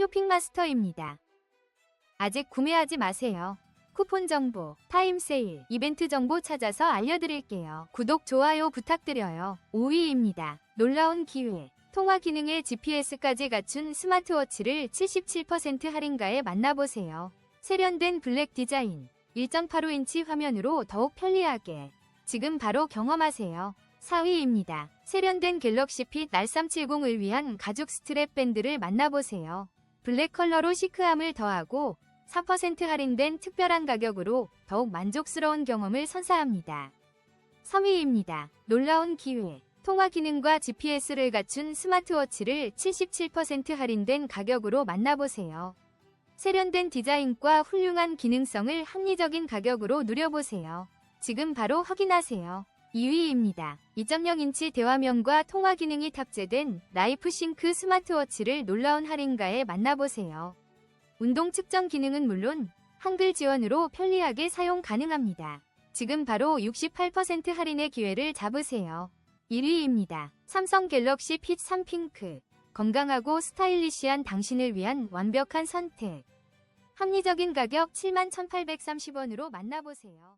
쇼핑마스터입니다. 아직 구매하지 마세요. 쿠폰 정보, 타임 세일, 이벤트 정보 찾아서 알려드릴게요. 구독, 좋아요 부탁드려요. 5위입니다. 놀라운 기회. 통화 기능에 GPS까지 갖춘 스마트워치를 77% 할인가에 만나보세요. 세련된 블랙 디자인, 1.85인치 화면으로 더욱 편리하게. 지금 바로 경험하세요. 4위입니다. 세련된 갤럭시 핏 R370을 위한 가죽 스트랩 밴드를 만나보세요. 블랙 컬러로 시크함을 더하고 4% 할인된 특별한 가격으로 더욱 만족스러운 경험을 선사합니다. 3위입니다. 놀라운 기회. 통화 기능과 GPS를 갖춘 스마트워치를 77% 할인된 가격으로 만나보세요. 세련된 디자인과 훌륭한 기능성을 합리적인 가격으로 누려보세요. 지금 바로 확인하세요. 2위입니다. 2.0인치 대화면과 통화 기능이 탑재된 라이프싱크 스마트워치를 놀라운 할인가에 만나보세요. 운동 측정 기능은 물론 한글 지원으로 편리하게 사용 가능합니다. 지금 바로 68% 할인의 기회를 잡으세요. 1위입니다. 삼성 갤럭시 핏 3 핑크. 건강하고 스타일리시한 당신을 위한 완벽한 선택. 합리적인 가격 71,830원으로 만나보세요.